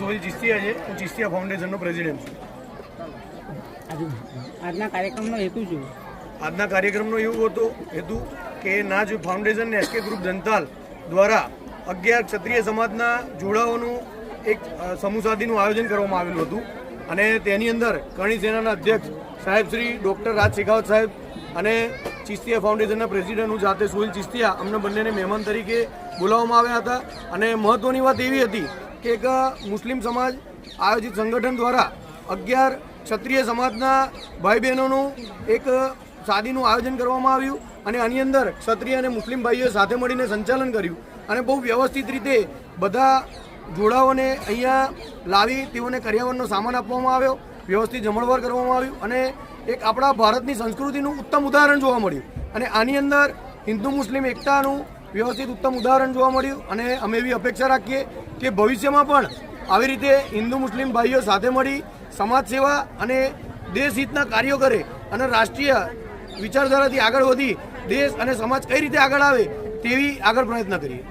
સોહિલ ચિસ્તિયા છે. હું ચિસ્તિયા ફાઉન્ડેશનનો પ્રેસિડેન્ટ છું. આજના કાર્યક્રમનો હેતુ શું? આજના કાર્યક્રમનો એવું હતો હેતુ કે નાજ ફાઉન્ડેશન ને એસકે ગ્રુપ જનતાલ દ્વારા અગિયાર ક્ષત્રિય સમાજના જોડાઓનું એક સમૂહ સાધીનું આયોજન કરવામાં આવેલું હતું. અને તેની અંદર કરણી સેનાના અધ્યક્ષ સાહેબ શ્રી ડૉક્ટર રાજ શેખાવત સાહેબ અને ચિસ્તિયા ફાઉન્ડેશનના પ્રેસિડન્ટ હું જાતે સુહિલ ચિસ્તિયા અમને બંનેને મહેમાન તરીકે બોલાવવામાં આવ્યા હતા. અને મહત્ત્વની વાત એવી હતી કે એક મુસ્લિમ સમાજ આયોજિત સંગઠન દ્વારા અગિયાર ક્ષત્રિય સમાજના ભાઈ બહેનોનું એક શાદીનું આયોજન કરવામાં આવ્યું અને આની અંદર ક્ષત્રિય અને મુસ્લિમ ભાઈઓએ સાથે મળીને સંચાલન કર્યું અને બહુ વ્યવસ્થિત રીતે બધા જોડાઓને અહીંયા લાવી તેઓને કર્યાવરનો સામાન આપવામાં આવ્યો, વ્યવસ્થિત જમણવાર કરવામાં આવ્યું અને એક આપણા ભારતની સંસ્કૃતિનું ઉત્તમ ઉદાહરણ જોવા મળ્યું. અને આની અંદર હિન્દુ મુસ્લિમ એકતાનું વ્યવસ્થિત ઉત્તમ ઉદાહરણ જોવા મળ્યું અને અમે એવી અપેક્ષા રાખીએ કે ભવિષ્યમાં પણ આવી રીતે હિન્દુ મુસ્લિમ ભાઈઓ સાથે મળી સમાજ સેવા અને દેશ હિતના કાર્યો કરે અને રાષ્ટ્રીય વિચારધારાથી આગળ વધી દેશ અને સમાજ કઈ રીતે આગળ આવે તેવી આગળ પ્રયત્ન કરીએ.